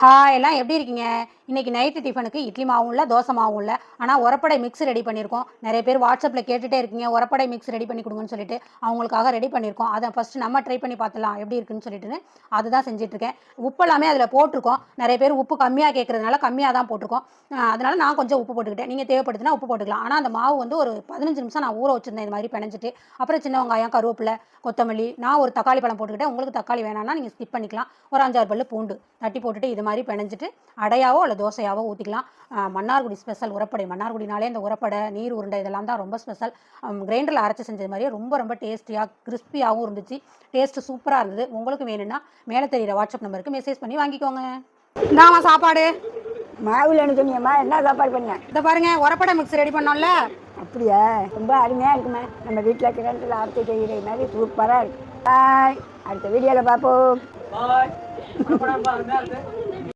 Hi எல்லாம் எப்படி இருக்கீங்க? இன்னைக்கு நைட்டு டிஃபனுக்கு இட்லி மாவும் இல்லை தோசை மாவும் இல்லை. ஆனால் உரப்படை மிக்ஸ் ரெடி பண்ணியிருக்கோம் நிறைய பேர் வாட்ஸ்அப்பில் கேட்டுகிட்டே இருக்கீங்க உரப்படை மிக்ஸ் ரெடி பண்ணி கொடுங்கன்னு சொல்லிட்டு அவங்களுக்காக ரெடி பண்ணியிருக்கோம் அதை ஃபஸ்ட்டு நம்ம ட்ரை பண்ணி பார்த்துலாம் எப்படி இருக்குன்னு சொல்லிட்டுன்னு அதுதான் செஞ்சிட்ருக்கேன் உப்பெல்லாமே அதில் போட்டிருக்கோம். நிறைய பேர் உப்பு கம்மியாக கேட்குறதுனால கம்மியாக தான் போட்டிருக்கோம். அதனால நான் கொஞ்சம் உப்பு போட்டுக்கிட்டேன். நீங்கள் தேவைப்படுதுன்னா உப்பு போட்டுக்கலாம். ஆனால் அந்த மாவு வந்து ஒரு பதினஞ்சு நிமிஷம் நான் ஊற வச்சிருந்தேன் இது மாதிரி பிணைஞ்சிட்டு. அப்புறம் சின்ன வெங்காயம் கருவேப்பிலை கொத்தமல்லி நான் ஒரு தக்காளி பழம் போட்டுக்கிட்டேன். உங்களுக்கு தக்காளி வேணாம்னா நீங்கள் ஸ்கிப் பண்ணிக்கலாம். ஒரு அஞ்சாறு பல்லு பூண்டு தட்டி போட்டுட்டு இது மாதிரி பிணைஞ்சிட்டு அடையாவோ அல்லது தோசையாவோ ஊற்றிக்கலாம் மன்னார்குடி ஸ்பெஷல் உரப்படை. மன்னார்குடினாலே இந்த உரப்படை நீர் உருண்டை இதெல்லாம் தான் ரொம்ப ஸ்பெஷல் கிரைண்டரில் அரைச்சி செஞ்சது மாதிரியே ரொம்ப ரொம்ப டேஸ்டியாக கிறிஸ்பியாகவும் இருந்துச்சு. டேஸ்ட்டு சூப்பராக இருந்தது. உங்களுக்கு வேணும்னா மேலே தெரியிற வாட்ஸ்அப் நம்பருக்கு மெசேஜ் பண்ணி வாங்கிக்கோங்க. இந்தாமா சாப்பாடு. மாவுலன்னு சொன்னியம்மா என்ன சாப்பாடு பண்ண இதை பாருங்க உரப்படை மிக்ஸ் ரெடி பண்ணோம்ல. அப்படியா? ரொம்ப அருமையாக இருக்குமே நம்ம வீட்டில் கிணத்துல அரைச்சி செய்கிற மாதிரி சூப்பராக இருக்கு. பாய் அடுத்த வீடியோவில் பார்ப்போம். பாய்